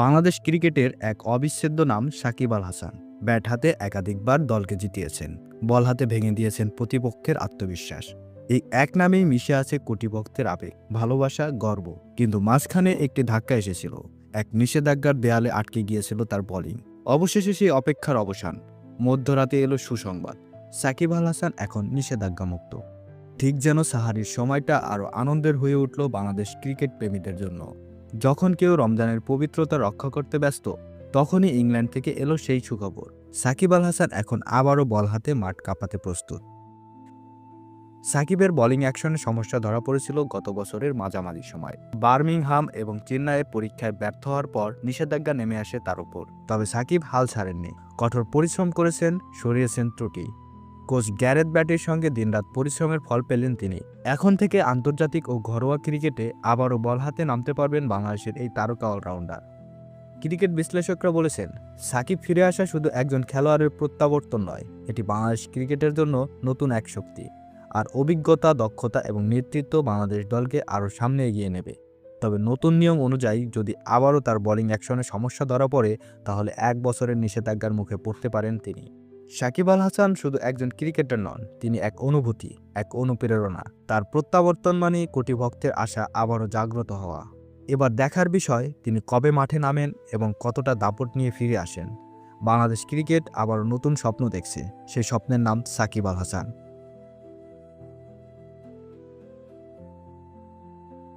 বাংলাদেশ ক্রিকেটের এক অবিচ্ছেদ্য নাম সাকিব আল হাসান। ব্যাট হাতে একাধিকবার দলকে জিতিয়েছেন, বল হাতে ভেঙে দিয়েছেন প্রতিপক্ষের আত্মবিশ্বাস। এই এক নামেই মিশে আছে কোটি ভক্তের আবেগ, ভালোবাসা, গর্ব। কিন্তু মাঝখানে একটি ধাক্কা এসেছিল, এক নিষেধাজ্ঞার দেয়ালে আটকে গিয়েছিল তার বোলিং। অবশেষে সেই অপেক্ষার অবসান, মধ্যরাতে এলো সুসংবাদ, সাকিব আল হাসান এখন নিষেধাজ্ঞা মুক্ত ঠিক যেন সাহারির সময়টা আরও আনন্দের হয়ে উঠল বাংলাদেশ ক্রিকেট প্রেমীদের জন্য। যখন কেউ রমজানের পবিত্রতা রক্ষা করতে ব্যস্ত, তখনই ইংল্যান্ড থেকে এলো সেই সুখবর। সাকিব আল হাসান এখন আবারও বল হাতে মাঠ কাঁপাতে প্রস্তুত। সাকিবের বোলিং অ্যাকশনে সমস্যা ধরা পড়েছিল গত বছরের মাঝামাঝি সময়। বার্মিংহাম এবং চেন্নাইয়ে পরীক্ষায় ব্যর্থ হওয়ার পর নিষেধাজ্ঞা নেমে আসে তার উপর। তবে সাকিব হাল ছাড়েননি। কঠোর পরিশ্রম করেছেন, সরিয়েছেন ত্রুটি। কোচ গ্যারেথ ব্যাটের সঙ্গে দিনরাত পরিশ্রমের ফল পেলেন তিনি। এখন থেকে আন্তর্জাতিক ও ঘরোয়া ক্রিকেটে আবারও বল হাতে নামতে পারবেন বাংলাদেশের এই তারকা অলরাউন্ডার। ক্রিকেট বিশ্লেষকরা বলেছেন, সাকিব ফিরে আসা শুধু একজন খেলোয়াড়ের প্রত্যাবর্তন নয়, এটি বাংলাদেশ ক্রিকেটের জন্য নতুন এক শক্তি। আর অভিজ্ঞতা, দক্ষতা এবং নেতৃত্ব বাংলাদেশ দলকে আরও সামনে এগিয়ে নেবে। তবে নতুন নিয়ম অনুযায়ী যদি আবারও তার বোলিং অ্যাকশনে সমস্যা ধরা পড়ে, তাহলে এক বছরের নিষেধাজ্ঞার মুখে পড়তে পারেন তিনি। সাকিব আল হাসান শুধু একজন ক্রিকেটার নন, তিনি এক অনুভূতি, এক অনুপ্রেরণা। তার প্রত্যাবর্তন মানে কোটি ভক্তের আশা আবারও জাগ্রত হওয়া। এবার দেখার বিষয়, তিনি কবে মাঠে নামেন এবং কতটা দাপট নিয়ে ফিরে আসেন। বাংলাদেশ ক্রিকেট আবারও নতুন স্বপ্ন দেখছে, সেই স্বপ্নের নাম সাকিব আল হাসান।